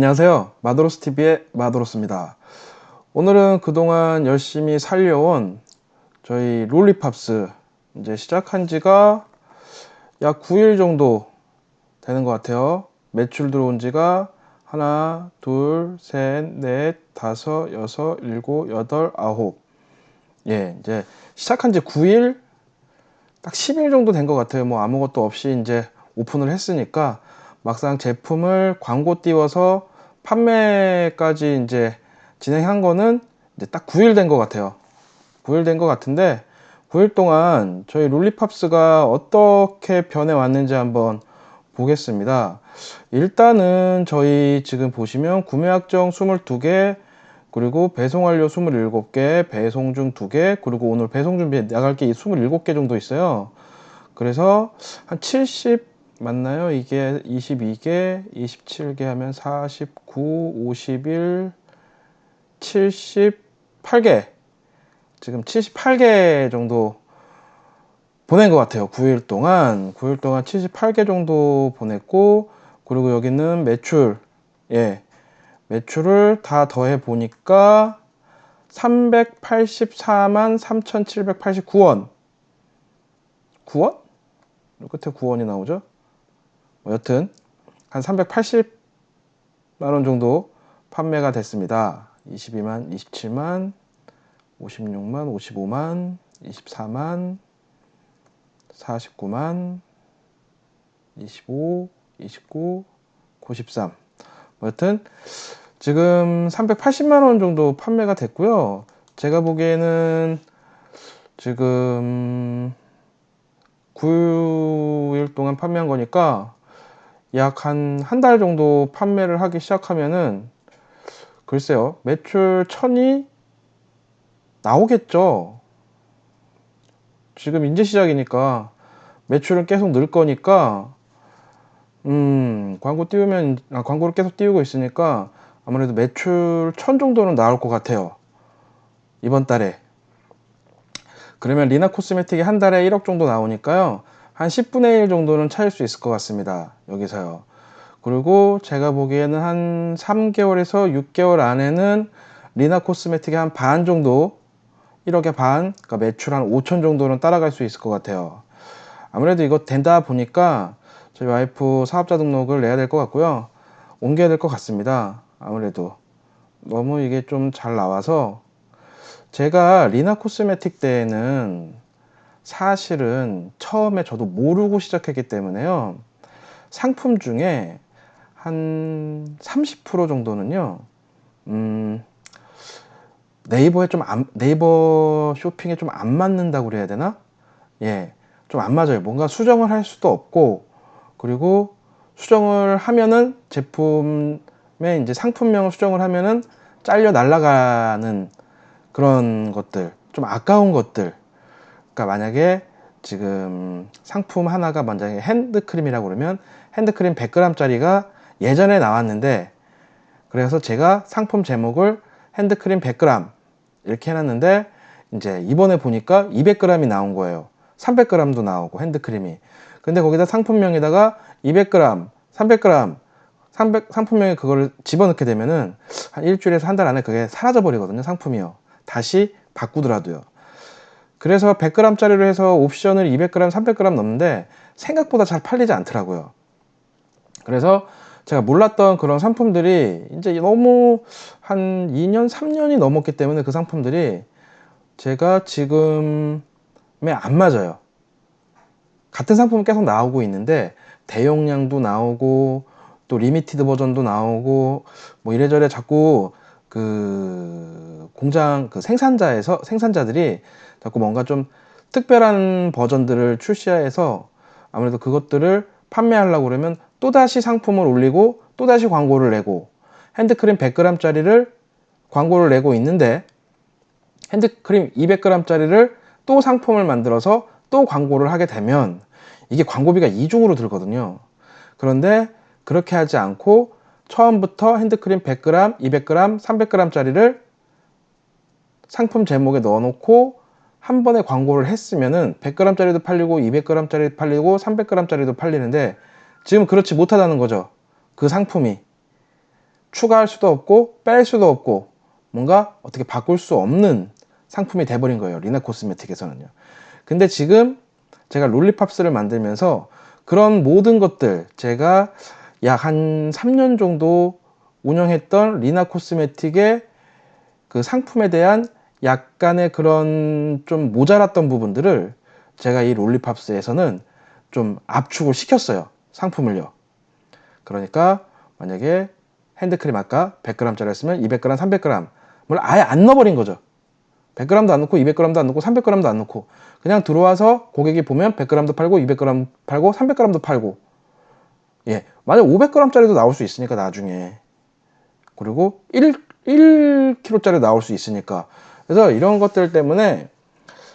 안녕하세요. 마도로스TV의 마도로스입니다. 오늘은 그동안 열심히 살려온 저희 롤리팝스 이제 시작한 지가 약 9일 정도 되는 것 같아요. 매출 들어온 지가 하나, 둘, 셋, 넷, 다섯, 여섯, 일곱, 여덟, 아홉. 예, 이제 시작한 지 9일, 딱 10일 정도 된 것 같아요. 뭐 아무것도 없이 이제 오픈을 했으니까 막상 제품을 광고 띄워서 판매까지 이제 진행한 거는 이제 딱 9일 된 것 같아요. 9일 된 것 같은데 9일 동안 저희 룰리팝스가 어떻게 변해 왔는지 한번 보겠습니다. 일단은 저희 지금 보시면 구매 확정 22개 그리고 배송 완료 27개, 배송 중 2개, 그리고 오늘 배송 준비 나갈 게 27개 정도 있어요. 그래서 한 70 맞나요? 이게 22개, 27개 하면 49, 51, 78개. 지금 78개 정도 보낸 것 같아요. 9일 동안. 9일 동안 78개 정도 보냈고, 그리고 여기는 매출, 예. 매출을 다 더해 보니까 384만 3,789원. 9원? 끝에 9원이 나오죠? 뭐 여튼 한 380만 원 정도 판매가 됐습니다. 22만, 27만, 56만, 55만, 24만, 49만, 25, 29, 93. 여튼 지금 380만 원 정도 판매가 됐고요. 제가 보기에는 지금 9일 동안 판매한 거니까 약 한 한 달 정도 판매를 하기 시작하면은 글쎄요 매출 천이 나오겠죠. 지금 인제 시작이니까 매출은 계속 늘 거니까 음 광고 띄우면 아, 광고를 계속 띄우고 있으니까 아무래도 매출 천 정도는 나올 것 같아요. 이번 달에. 그러면 리나 코스메틱이 한 달에 1억 정도 나오니까요 한 10분의 1 정도는 차일 수 있을 것 같습니다. 여기서요. 그리고 제가 보기에는 한 3개월에서 6개월 안에는 리나 코스메틱의 한 반 정도 1억의 반, 그러니까 매출 한 5천 정도는 따라갈 수 있을 것 같아요. 아무래도 이거 된다 보니까 저희 와이프 사업자 등록을 내야 될 것 같고요. 옮겨야 될 것 같습니다. 아무래도 너무 이게 좀 잘 나와서 제가 리나 코스메틱 때에는 사실은 처음에 저도 모르고 시작했기 때문에요. 상품 중에 한 30% 정도는요, 음, 네이버에 좀 안, 네이버 쇼핑에 좀 안 맞는다고 그래야 되나? 예, 좀 안 맞아요. 뭔가 수정을 할 수도 없고, 그리고 수정을 하면은 제품의 이제 상품명을 수정을 하면은 잘려 날아가는 그런 것들, 좀 아까운 것들, 그러니까 만약에 지금 상품 하나가 만약에 핸드크림이라고 그러면 핸드크림 100g짜리가 예전에 나왔는데 그래서 제가 상품 제목을 핸드크림 100g 이렇게 해놨는데 이제 이번에 보니까 200g이 나온 거예요. 300g도 나오고 핸드크림이. 근데 거기다 상품명에다가 200g, 300g, 300, 상품명에 그거를 집어넣게 되면은 한 일주일에서 한 달 안에 그게 사라져 버리거든요. 상품이요. 다시 바꾸더라도요. 그래서 100g짜리로 해서 옵션을 200g, 300g 넣는데 생각보다 잘 팔리지 않더라고요. 그래서 제가 몰랐던 그런 상품들이 이제 너무 한 2년, 3년이 넘었기 때문에 그 상품들이 제가 지금에 안 맞아요. 같은 상품은 계속 나오고 있는데 대용량도 나오고 또 리미티드 버전도 나오고 뭐 이래저래 자꾸 그 공장 그 생산자에서 생산자들이 자꾸 뭔가 좀 특별한 버전들을 출시해서 아무래도 그것들을 판매하려고 그러면 또다시 상품을 올리고 또다시 광고를 내고 핸드크림 100g짜리를 광고를 내고 있는데 핸드크림 200g짜리를 또 상품을 만들어서 또 광고를 하게 되면 이게 광고비가 이중으로 들거든요. 그런데 그렇게 하지 않고 처음부터 핸드크림 100g, 200g, 300g짜리를 상품 제목에 넣어놓고 한 번에 광고를 했으면은 100g짜리도 팔리고 200g짜리도 팔리고 300g짜리도 팔리는데 지금 그렇지 못하다는 거죠. 그 상품이. 추가할 수도 없고 뺄 수도 없고 뭔가 어떻게 바꿀 수 없는 상품이 돼버린 거예요. 리나 코스메틱에서는요. 근데 지금 제가 롤리팝스를 만들면서 그런 모든 것들 제가 약 한 3년 정도 운영했던 리나 코스메틱의 그 상품에 대한 약간의 그런 좀 모자랐던 부분들을 제가 이 롤리팝스에서는 좀 압축을 시켰어요. 상품을요. 그러니까 만약에 핸드크림 아까 100g짜리였으면 200g, 300g을 아예 안 넣어버린 거죠. 100g도 안 넣고 200g도 안 넣고 300g도 안 넣고 그냥 들어와서 고객이 보면 100g도 팔고 200g 팔고 300g도 팔고 예 만약 500g짜리도 나올 수 있으니까 나중에 그리고 1, 1kg짜리 나올 수 있으니까 그래서 이런 것들 때문에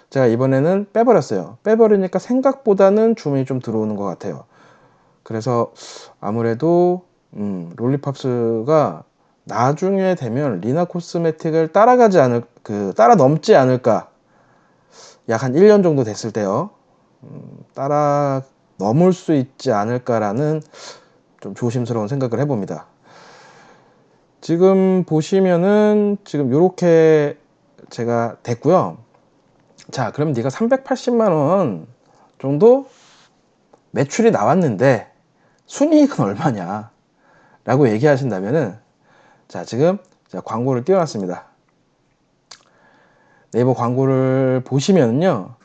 제가 이번에는 빼버렸어요. 빼버리니까 생각보다는 주문이 좀 들어오는 것 같아요. 그래서 아무래도 음, 롤리팝스가 나중에 되면 리나 코스메틱을 따라가지 않을 그 따라 넘지 않을까. 약 한 1년 정도 됐을 때요. 음, 따라 넘을 수 있지 않을까라는 좀 조심스러운 생각을 해봅니다. 지금 보시면은 지금 요렇게 제가 됐고요. 자 그럼 네가 380만 원 정도 매출이 나왔는데 순이익은 얼마냐? 라고 얘기하신다면은 자 지금 제가 광고를 띄워놨습니다. 네이버 광고를 보시면요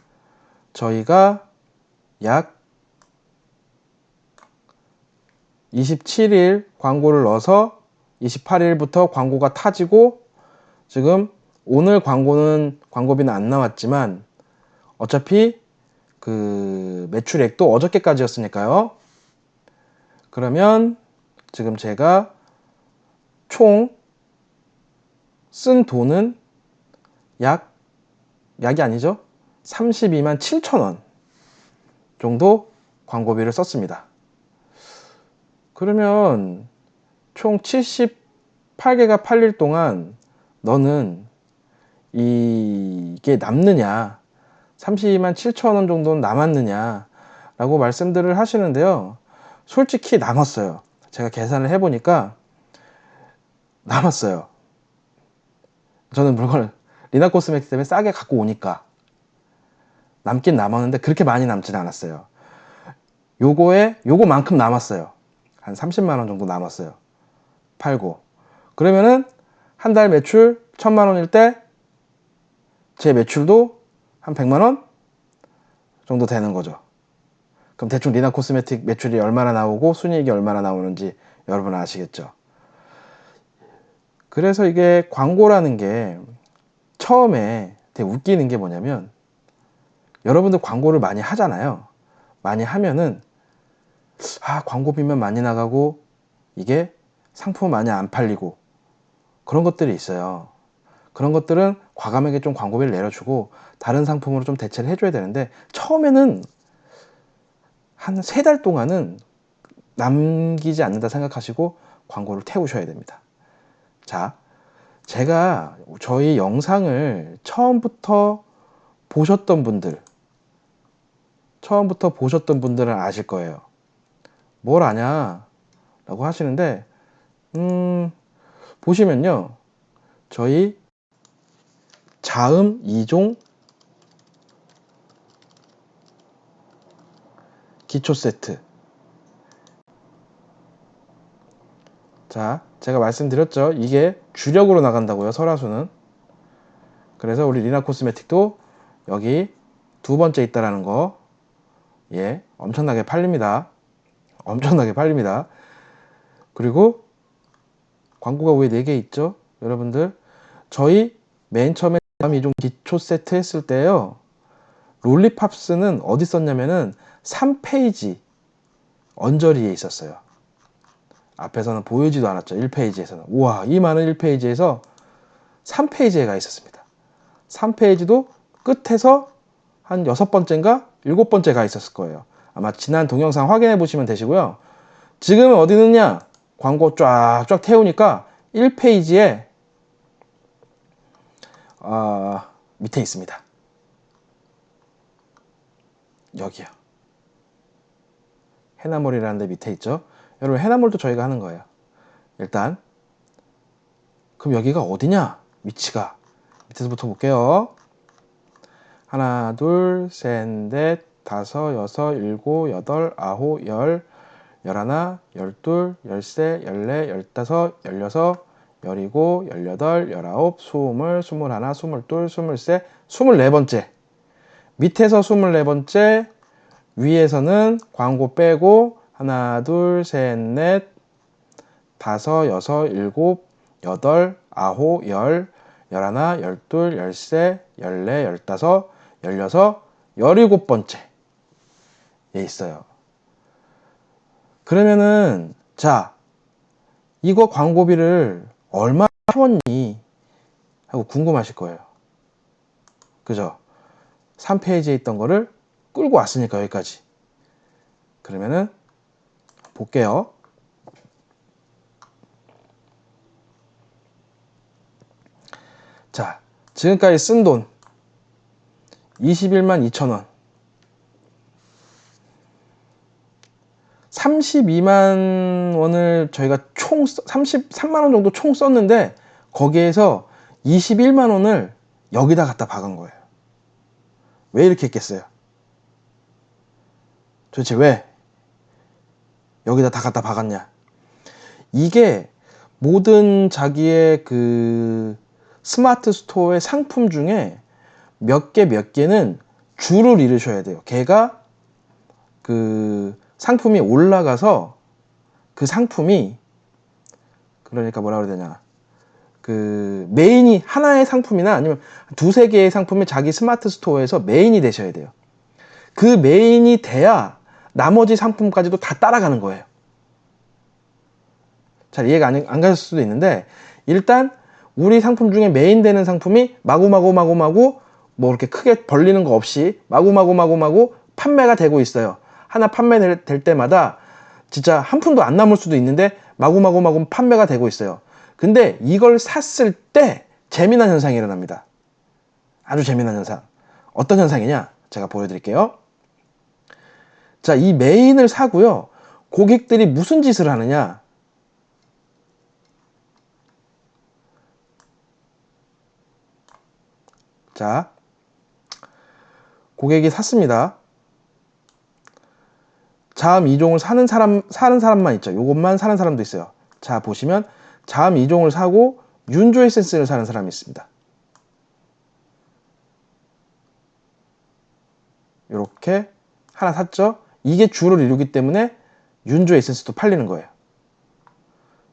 저희가 약 27일 광고를 넣어서 28일부터 광고가 타지고 지금 오늘 광고는 광고비는 안 나왔지만 어차피 그 매출액도 어저께까지였으니까요. 그러면 지금 제가 총 쓴 돈은 약 약이 아니죠? 32만 7천 원 정도 광고비를 썼습니다. 그러면 총 78개가 팔릴 동안 너는 이게 남느냐? 32만 7천 원 정도는 남았느냐 라고 말씀들을 하시는데요. 솔직히 남았어요. 제가 계산을 해보니까 남았어요. 저는 물건을 리나 코스메틱 때문에 싸게 갖고 오니까 남긴 남았는데 그렇게 많이 남진 않았어요. 요거에 요거만큼 남았어요. 한 30만 원 정도 남았어요. 팔고. 그러면은 한 달 매출 1000만 원일 때 제 매출도 한 100만 원 정도 되는 거죠. 그럼 대충 리나 코스메틱 매출이 얼마나 나오고 순이익이 얼마나 나오는지 여러분 아시겠죠? 그래서 이게 광고라는 게 처음에 되게 웃기는 게 뭐냐면 여러분들 광고를 많이 하잖아요. 많이 하면은 아 광고비면 많이 나가고 이게 상품 많이 안 팔리고 그런 것들이 있어요. 그런 것들은 과감하게 좀 광고비를 내려주고 다른 상품으로 좀 대체를 해줘야 되는데 처음에는 한 세 달 동안은 남기지 않는다 생각하시고 광고를 태우셔야 됩니다. 자, 제가 저희 영상을 처음부터 보셨던 분들, 처음부터 보셨던 분들은 아실 거예요. 뭘 아냐? 라고 하시는데, 음, 보시면요. 저희 자음 2종 기초 세트. 자, 제가 말씀드렸죠. 이게 주력으로 나간다고요, 설화수는. 그래서 우리 리나 코스메틱도 여기 두 번째 있다라는 거, 예, 엄청나게 팔립니다. 엄청나게 팔립니다. 그리고 광고가 왜 4개 있죠? 여러분들 저희 맨 처음에 이 종 기초 세트 했을 때요. 롤리팝스는 어디 썼냐면은 3페이지 언저리에 있었어요. 앞에서는 보이지도 않았죠. 1페이지에서는. 우와, 이 많은 1페이지에서 3페이지에 가 있었습니다. 3페이지도 끝에서 한 여섯 번째인가 일곱 번째 가 있었을 거예요. 아마 지난 동영상 확인해 보시면 되시고요. 지금은 어디 있느냐? 광고 쫙쫙 태우니까 1페이지에 어, 밑에 있습니다. 여기요. 해나몰이라는 데 밑에 있죠. 여러분 해나몰도 저희가 하는 거예요. 일단 그럼 여기가 어디냐? 위치가. 밑에서부터 볼게요. 하나, 둘, 셋, 넷, 다섯, 여섯, 일곱, 여덟, 아홉, 열, 열하나, 열둘, 열세, 열네, 열다섯, 열여섯, 열이고, 열여덟, 열아홉, 스물, 스물하나, 스물둘, 스물셋, 스물네 번째. 밑에서 스물네 번째, 위에서는 광고 빼고 하나, 둘, 셋, 넷, 다섯, 여섯, 일곱, 여덟, 아홉, 열, 열하나, 열둘, 열세, 열네, 열다섯, 열여섯, 열일곱 번째. 에 있어요. 그러면은, 자, 이거 광고비를 얼마 채웠니? 하고 궁금하실 거예요. 그죠? 3페이지에 있던 거를 끌고 왔으니까 여기까지. 그러면은, 볼게요. 자, 지금까지 쓴 돈 21만 2천 원. 32만 원을 저희가 총 33만 원 정도 총 썼는데 거기에서 21만 원을 여기다 갖다 박은 거예요. 왜 이렇게 했겠어요? 도대체 왜 여기다 다 갖다 박았냐? 이게 모든 자기의 그 스마트 스토어의 상품 중에 몇 개몇 개는 줄을 이루셔야 돼요. 걔가 그 상품이 올라가서 그 상품이 그러니까 뭐라 그래야 되냐. 그 메인이 하나의 상품이나 아니면 두세 개의 상품이 자기 스마트 스토어에서 메인이 되셔야 돼요. 그 메인이 돼야 나머지 상품까지도 다 따라가는 거예요. 잘 이해가 안, 안 가실 수도 있는데 일단 우리 상품 중에 메인 되는 상품이 마구마구 마구마구 뭐 이렇게 크게 벌리는 거 없이 마구마구 마구마구 판매가 되고 있어요. 하나 판매될 될 때마다 진짜 한 푼도 안 남을 수도 있는데 마구마구마구 판매가 되고 있어요. 근데 이걸 샀을 때 재미난 현상이 일어납니다. 아주 재미난 현상. 어떤 현상이냐? 제가 보여드릴게요. 자, 이 메인을 사고요. 고객들이 무슨 짓을 하느냐? 자, 고객이 샀습니다. 자음 2종을 사는 사람, 사는 사람만 있죠. 요것만 사는 사람도 있어요. 자, 보시면 자음 2종을 사고 윤조 에센스를 사는 사람이 있습니다. 이렇게 하나 샀죠. 이게 주를 이루기 때문에 윤조 에센스도 팔리는 거예요.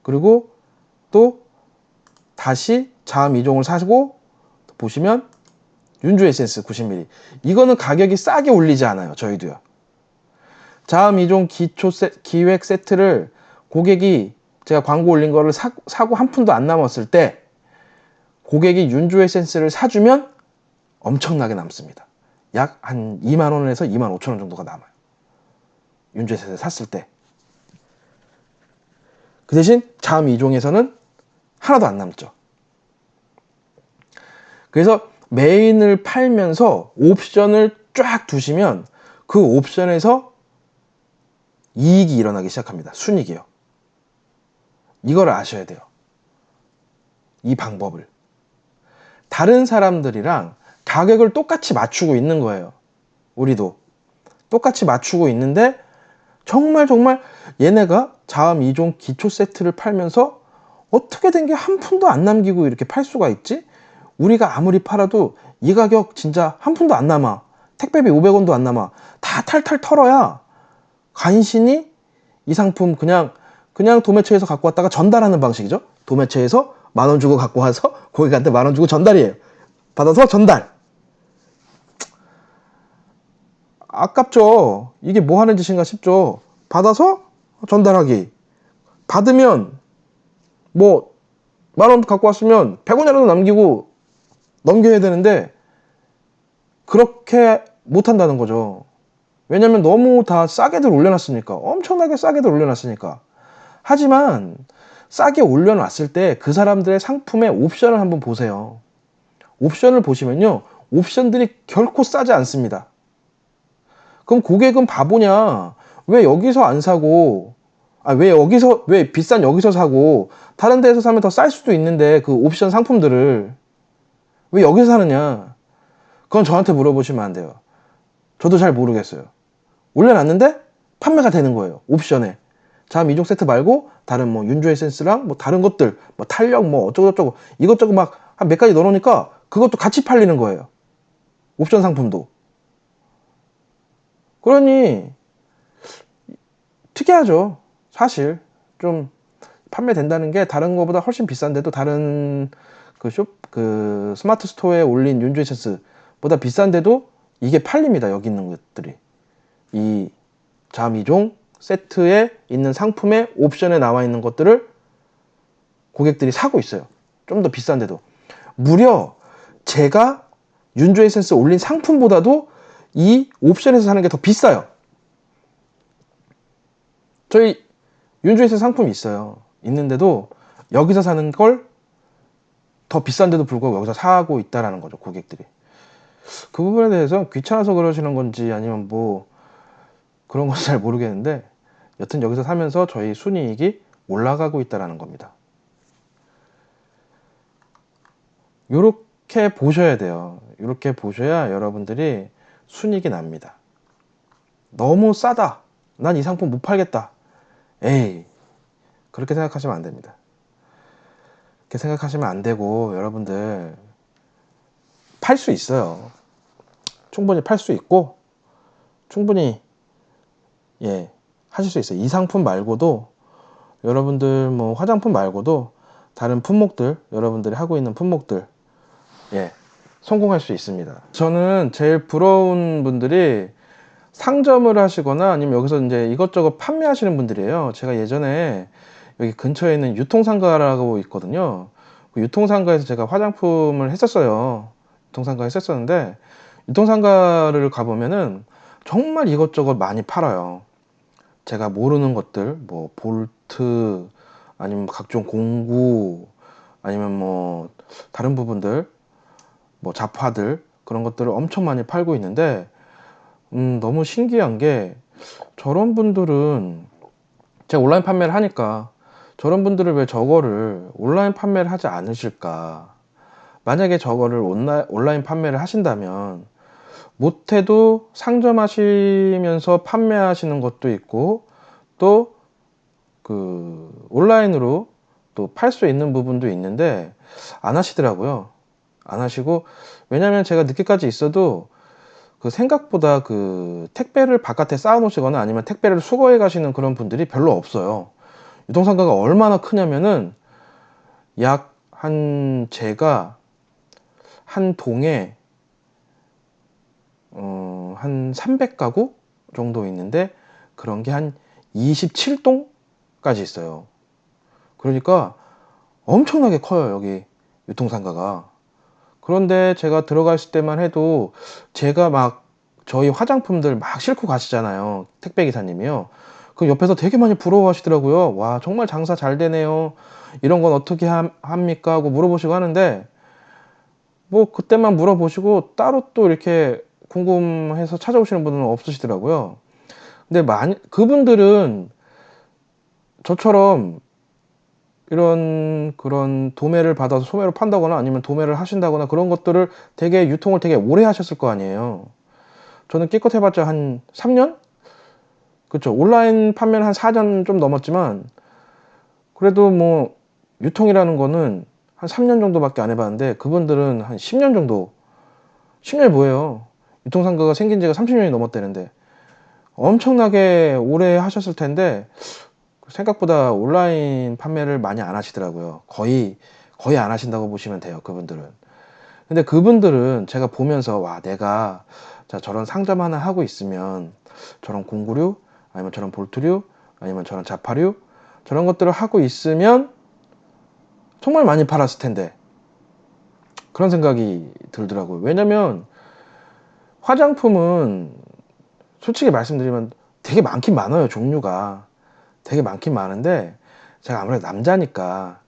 그리고 또 다시 자음 2종을 사고 보시면 윤조 에센스 90ml. 이거는 가격이 싸게 올리지 않아요. 저희도요. 자음 2종 기초 세, 기획 세트를 고객이 제가 광고 올린 거를 사, 사고 한 푼도 안 남았을 때 고객이 윤조 에센스를 사주면 엄청나게 남습니다. 약 한 2만 원에서 2만 5천 원 정도가 남아요. 윤조 에센스 샀을 때. 그 대신 자음 2종에서는 하나도 안 남죠. 그래서 메인을 팔면서 옵션을 쫙 두시면 그 옵션에서 이익이 일어나기 시작합니다. 순익이요. 이걸 아셔야 돼요. 이 방법을. 다른 사람들이랑 가격을 똑같이 맞추고 있는 거예요. 우리도. 똑같이 맞추고 있는데 정말 정말 얘네가 자음 2종 기초 세트를 팔면서 어떻게 된 게 한 푼도 안 남기고 이렇게 팔 수가 있지? 우리가 아무리 팔아도 이 가격 진짜 한 푼도 안 남아. 택배비 500원도 안 남아. 다 탈탈 털어야 간신히 이 상품 그냥 그냥 도매처에서 갖고 왔다가 전달하는 방식이죠. 도매처에서 만 원 주고 갖고 와서 고객한테 만 원 주고 전달이에요. 받아서 전달. 아깝죠. 이게 뭐 하는 짓인가 싶죠. 받아서 전달하기. 받으면 뭐 만 원 갖고 왔으면 100원이라도 남기고 넘겨야 되는데 그렇게 못 한다는 거죠. 왜냐면 너무 다 싸게들 올려놨으니까. 엄청나게 싸게들 올려놨으니까. 하지만 싸게 올려놨을 때 그 사람들의 상품의 옵션을 한번 보세요. 옵션을 보시면요. 옵션들이 결코 싸지 않습니다. 그럼 고객은 바보냐? 왜 여기서 안 사고 아, 왜 여기서, 왜 비싼 여기서 사고, 다른 데에서 사면 더 쌀 수도 있는데, 그 옵션 상품들을. 왜 여기서 사느냐? 그건 저한테 물어보시면 안 돼요. 저도 잘 모르겠어요. 올려놨는데, 판매가 되는 거예요. 옵션에. 잠 2종 세트 말고, 다른 뭐, 윤조 에센스랑 뭐, 다른 것들, 뭐, 탄력, 뭐, 어쩌고저쩌고, 이것저것 막, 한 몇 가지 넣어놓으니까, 그것도 같이 팔리는 거예요. 옵션 상품도. 그러니, 특이하죠. 사실 좀 판매된다는 게 다른 거보다 훨씬 비싼데도 다른 그 쇼, 그 스마트 스토어에 올린 윤조 에센스보다 비싼데도 이게 팔립니다. 여기 있는 것들이. 이 자미종 세트에 있는 상품의 옵션에 나와 있는 것들을 고객들이 사고 있어요. 좀 더 비싼데도. 무려 제가 윤조 에센스 올린 상품보다도 이 옵션에서 사는 게 더 비싸요. 저희 윤조에서 상품이 있어요. 있는데도 여기서 사는 걸 더 비싼데도 불구하고 여기서 사고 있다라는 거죠, 고객들이. 그 부분에 대해서 귀찮아서 그러시는 건지 아니면 뭐 그런 건지 잘 모르겠는데 여튼 여기서 사면서 저희 순이익이 올라가고 있다라는 겁니다. 이렇게 보셔야 돼요. 이렇게 보셔야 여러분들이 순이익이 납니다. 너무 싸다. 난 이 상품 못 팔겠다. 에이, 그렇게 생각하시면 안 됩니다. 그렇게 생각하시면 안 되고, 여러분들, 팔 수 있어요. 충분히 팔 수 있고, 충분히, 예, 하실 수 있어요. 이 상품 말고도, 여러분들 뭐 화장품 말고도, 다른 품목들, 여러분들이 하고 있는 품목들, 예, 성공할 수 있습니다. 저는 제일 부러운 분들이 상점을 하시거나 아니면 여기서 이제 이것저것 판매하시는 분들이에요. 제가 예전에 여기 근처에 있는 유통상가라고 있거든요. 그 유통상가에서 제가 화장품을 했었어요. 유통상가 했었었는데 유통상가를 가보면은 정말 이것저것 많이 팔아요. 제가 모르는 것들, 뭐 볼트, 아니면 각종 공구, 아니면 뭐 다른 부분들, 뭐 잡화들 그런 것들을 엄청 많이 팔고 있는데 음, 너무 신기한 게 저런 분들은 제가 온라인 판매를 하니까 저런 분들은 왜 저거를 온라인 판매를 하지 않으실까? 만약에 저거를 온라인 판매를 하신다면 못해도 상점하시면서 판매하시는 것도 있고 또 그 온라인으로 또 팔 수 있는 부분도 있는데 안 하시더라고요. 안 하시고 왜냐면 제가 늦게까지 있어도 그 생각보다 그 택배를 바깥에 쌓아 놓으시거나 아니면 택배를 수거해 가시는 그런 분들이 별로 없어요. 유통상가가 얼마나 크냐면은 약 한 제가 한 동에 어 한 300가구 정도 있는데 그런 게 한 27동까지 있어요. 그러니까 엄청나게 커요, 여기 유통상가가. 그런데 제가 들어갔을 때만 해도 제가 막 저희 화장품들 막 싣고 가시잖아요. 택배 기사님이요. 그 옆에서 되게 많이 부러워하시더라고요. 와, 정말 장사 잘 되네요. 이런 건 어떻게 함, 합니까? 하고 물어보시고 하는데, 뭐, 그때만 물어보시고 따로 또 이렇게 궁금해서 찾아오시는 분은 없으시더라고요. 근데 많이, 그분들은 저처럼 이런 그런 도매를 받아서 소매로 판다거나 아니면 도매를 하신다거나 그런 것들을 되게 유통을 되게 오래 하셨을 거 아니에요. 저는 끼껏 해봤자 한 3년? 그쵸. 온라인 판매는 한 4년 좀 넘었지만 그래도 뭐 유통이라는 거는 한 3년 정도밖에 안 해봤는데 그분들은 한 10년 정도 10년이 뭐예요. 유통상가가 생긴 지가 30년이 넘었다는데 엄청나게 오래 하셨을 텐데 생각보다 온라인 판매를 많이 안 하시더라고요. 거의, 거의 안 하신다고 보시면 돼요. 그분들은. 근데 그분들은 제가 보면서, 와, 내가 자, 저런 상점 하나 하고 있으면 저런 공구류, 아니면 저런 볼트류, 아니면 저런 자파류, 저런 것들을 하고 있으면 정말 많이 팔았을 텐데. 그런 생각이 들더라고요. 왜냐면 화장품은 솔직히 말씀드리면 되게 많긴 많아요, 종류가. 되게 많긴 많은데 제가 아무래도 남자니까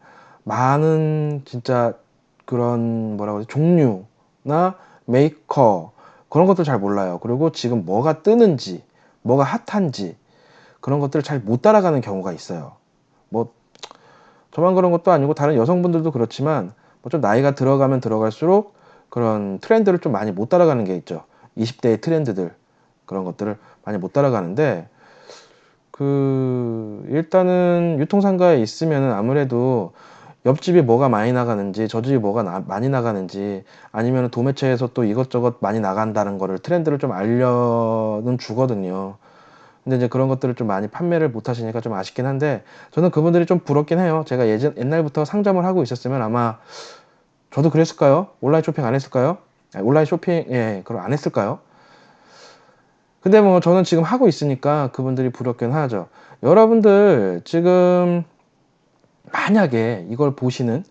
많은 진짜 그런 뭐라고 하지 종류나 메이커 그런 것도 잘 몰라요. 그리고 지금 뭐가 뜨는지 뭐가 핫한지 그런 것들을 잘 못 따라가는 경우가 있어요. 뭐 저만 그런 것도 아니고 다른 여성분들도 그렇지만 뭐 좀 나이가 들어가면 들어갈수록 그런 트렌드를 좀 많이 못 따라가는 게 있죠. 20대의 트렌드들 그런 것들을 많이 못 따라가는데 그 일단은 유통상가에 있으면은 아무래도 옆집이 뭐가 많이 나가는지 저 집이 뭐가 나- 많이 나가는지 아니면 도매체에서 또 이것저것 많이 나간다는 거를 트렌드를 좀 알려는 주거든요. 근데 이제 그런 것들을 좀 많이 판매를 못 하시니까 좀 아쉽긴 한데 저는 그분들이 좀 부럽긴 해요. 제가 예전 옛날부터 상점을 하고 있었으면 아마 저도 그랬을까요? 온라인 쇼핑 안 했을까요? 아니, 온라인 쇼핑 예, 그걸 안 했을까요? 근데 뭐 저는 지금 하고 있으니까 그분들이 부럽긴 하죠. 여러분들 지금 만약에 이걸 보시는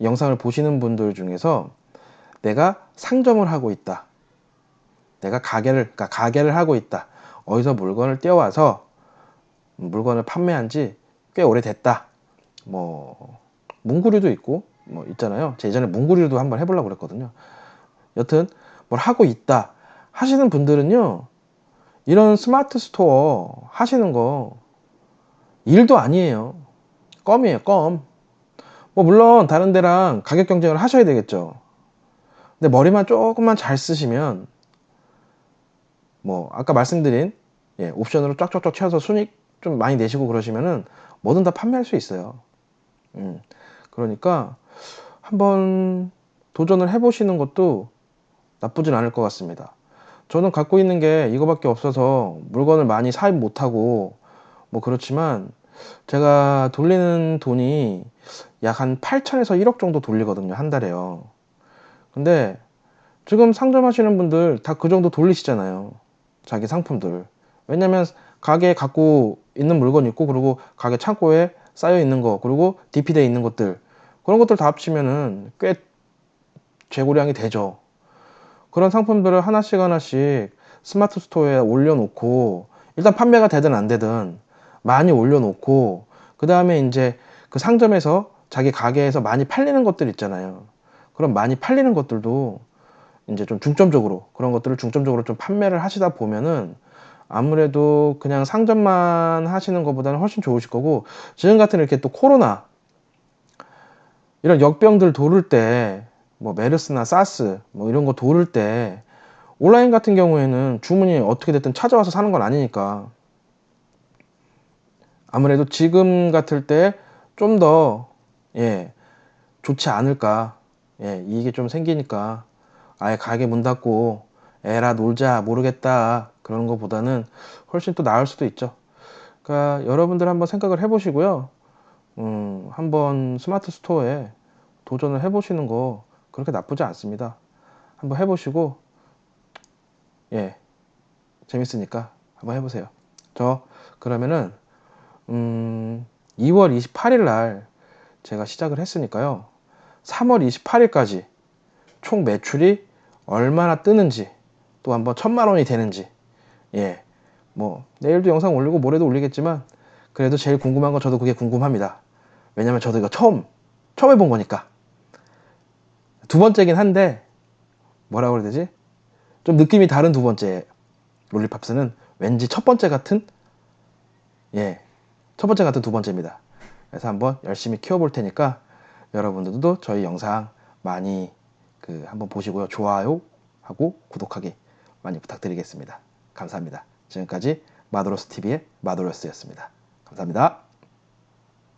영상을 보시는 분들 중에서 내가 상점을 하고 있다. 내가 가게를 그러니까 가게를 하고 있다. 어디서 물건을 떼어와서 물건을 판매한 지 꽤 오래됐다. 뭐 문구류도 있고 뭐 있잖아요. 제 예전에 문구류도 한번 해보려고 그랬거든요. 여튼 뭘 하고 있다 하시는 분들은요. 이런 스마트 스토어 하시는 거 일도 아니에요. 껌이에요, 껌. 뭐 물론 다른 데랑 가격 경쟁을 하셔야 되겠죠. 근데 머리만 조금만 잘 쓰시면 뭐 아까 말씀드린 예, 옵션으로 쫙쫙쫙 채워서 순익 좀 많이 내시고 그러시면은 뭐든 다 판매할 수 있어요. 음, 그러니까 한번 도전을 해보시는 것도 나쁘진 않을 것 같습니다. 저는 갖고 있는 게 이거밖에 없어서 물건을 많이 사입 못하고 뭐 그렇지만 제가 돌리는 돈이 약 한 8천에서 1억 정도 돌리거든요. 한 달에요. 근데 지금 상점하시는 분들 다 그 정도 돌리시잖아요. 자기 상품들. 왜냐면 가게에 갖고 있는 물건 있고 그리고 가게 창고에 쌓여 있는 거 그리고 DP되어 있는 것들 그런 것들 다 합치면은 꽤 재고량이 되죠. 그런 상품들을 하나씩 하나씩 스마트 스토어에 올려놓고 일단 판매가 되든 안 되든 많이 올려놓고 그 다음에 이제 그 상점에서 자기 가게에서 많이 팔리는 것들 있잖아요. 그럼 많이 팔리는 것들도 이제 좀 중점적으로 그런 것들을 중점적으로 좀 판매를 하시다 보면은 아무래도 그냥 상점만 하시는 것보다는 훨씬 좋으실 거고 지금 같은 이렇게 또 코로나 이런 역병들 도를 때 뭐 메르스나 사스 뭐 이런 거 도를 때 온라인 같은 경우에는 주문이 어떻게 됐든 찾아와서 사는 건 아니니까 아무래도 지금 같을 때 좀 더 예, 좋지 않을까 예, 이게 좀 생기니까 아예 가게 문 닫고 에라 놀자 모르겠다 그런 것보다는 훨씬 또 나을 수도 있죠. 그러니까 여러분들 한번 생각을 해보시고요. 음, 한번 스마트 스토어에 도전을 해보시는 거 그렇게 나쁘지 않습니다. 한번 해보시고 예 재밌으니까 한번 해보세요. 저 그러면은 음, 2월 28일 날 제가 시작을 했으니까요. 3월 28일까지 총 매출이 얼마나 뜨는지 또 한번 천만 원이 되는지 예. 뭐 내일도 영상 올리고 모레도 올리겠지만 그래도 제일 궁금한 건 저도 그게 궁금합니다. 왜냐면 저도 이거 처음 처음 해본 거니까 두 번째긴 한데 뭐라 그래야 되지? 좀 느낌이 다른 두 번째 롤리팝스는 왠지 첫 번째 같은 예. 첫 번째 같은 두 번째입니다. 그래서 한번 열심히 키워볼 테니까 여러분들도 저희 영상 많이 그 한번 보시고요. 좋아요 하고 구독하기 많이 부탁드리겠습니다. 감사합니다. 지금까지 마도로스 TV의 마도로스였습니다. 감사합니다.